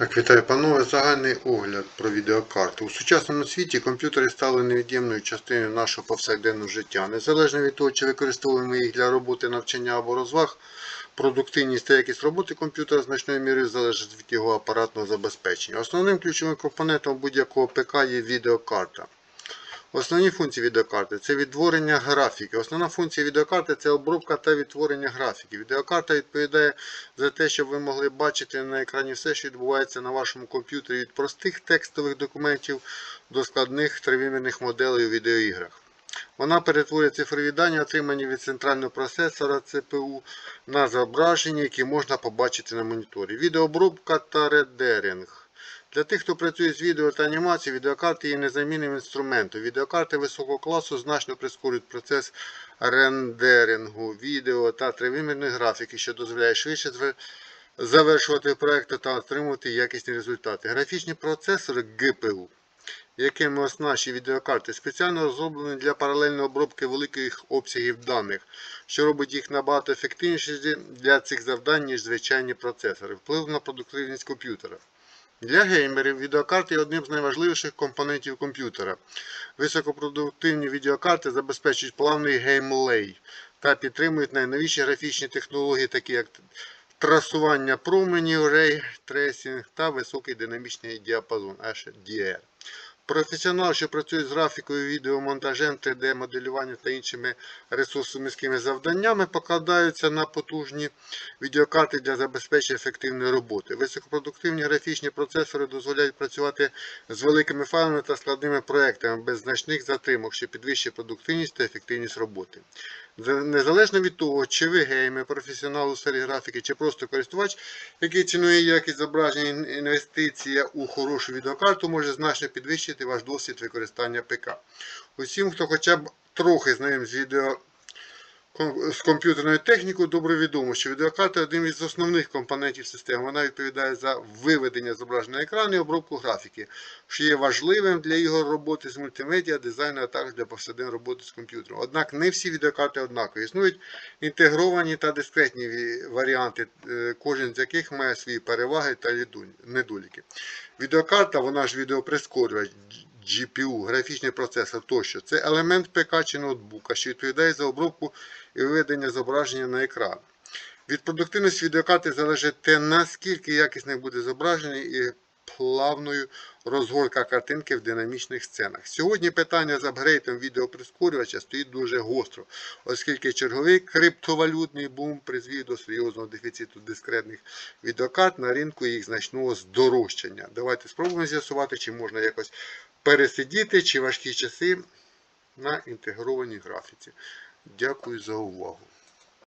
Так, вітаю, панове. Загальний огляд про відеокарти. У сучасному світі комп'ютери стали невід'ємною частиною нашого повсякденного життя. Незалежно від того, чи використовуємо їх для роботи, навчання або розваг, продуктивність та якість роботи комп'ютера значною мірою залежить від його апаратного забезпечення. Основним ключовим компонентом будь-якого ПК є відеокарта. Основні функції відеокарти це відтворення графіки. Основна функція відеокарти це обробка та відтворення графіки. Відеокарта відповідає за те, щоб ви могли бачити на екрані все, що відбувається на вашому комп'ютері від простих текстових документів до складних тривимірних моделей у відеоіграх. Вона перетворює цифрові дані, отримані від центрального процесора ЦПУ, на зображення, які можна побачити на моніторі. Відеообробка та редеринг. Для тих, хто працює з відео та анімацією, відеокарти є незамінним інструментом. Відеокарти високого класу значно прискорюють процес рендерингу відео та тривимірної графіки, що дозволяє швидше завершувати проекти та отримувати якісні результати. Графічні процесори GPU, якими оснащені відеокарти, спеціально розроблені для паралельної обробки великих обсягів даних, що робить їх набагато ефективніші для цих завдань, ніж звичайні процесори. Вплив на продуктивність комп'ютера. Для геймерів відеокарти є одним з найважливіших компонентів комп'ютера. Високопродуктивні відеокарти забезпечують плавний геймлей та підтримують найновіші графічні технології, такі як трасування променів, рей, трейсінг та високий динамічний діапазон HDR. Професіонал, що працює з графікою, відеомонтажем, 3D-моделюванням та іншими ресурсоміськими завданнями, покладаються на потужні відеокарти для забезпечення ефективної роботи. Високопродуктивні графічні процесори дозволяють працювати з великими файлами та складними проектами без значних затримок, що підвищує продуктивність та ефективність роботи. Незалежно від того, чи ви геймер, професіонал у сфері графіки, чи просто користувач, який цінує якість зображення, ін- інвестиція у хорошу відеокарту може значно підвищити ваш досвід використання ПК. Усім, хто хоча б трохи знайом з відео з комп'ютерною технікою, добре відомо, що відеокарта один із основних компонентів системи. Вона відповідає за виведення зображення на екран і обробку графіки, що є важливим для його роботи з мультимедіа, дизайну, а також для повсякденної роботи з комп'ютером. Однак не всі відеокарти однакові. Існують інтегровані та дискретні варіанти, е, кожен з яких має свої переваги та недоліки. Відеокарта, вона ж відеоприскорювач, GPU, графічний процесор тощо. Це елемент ПК чи ноутбука, що відповідає за обробку і виведення зображення на екран. Від продуктивності відеокарти залежить те, наскільки якісне буде зображення і плавною розгорка картинки в динамічних сценах. Сьогодні питання з апгрейдом відеоприскорювача стоїть дуже гостро, оскільки черговий криптовалютний бум призвів до серйозного дефіциту дискретних відеокарт на ринку їх значного здорожчання. Давайте спробуємо з'ясувати, чи можна якось пересидіти, чи важкі часи на інтегрованій графіці. Дякую за увагу.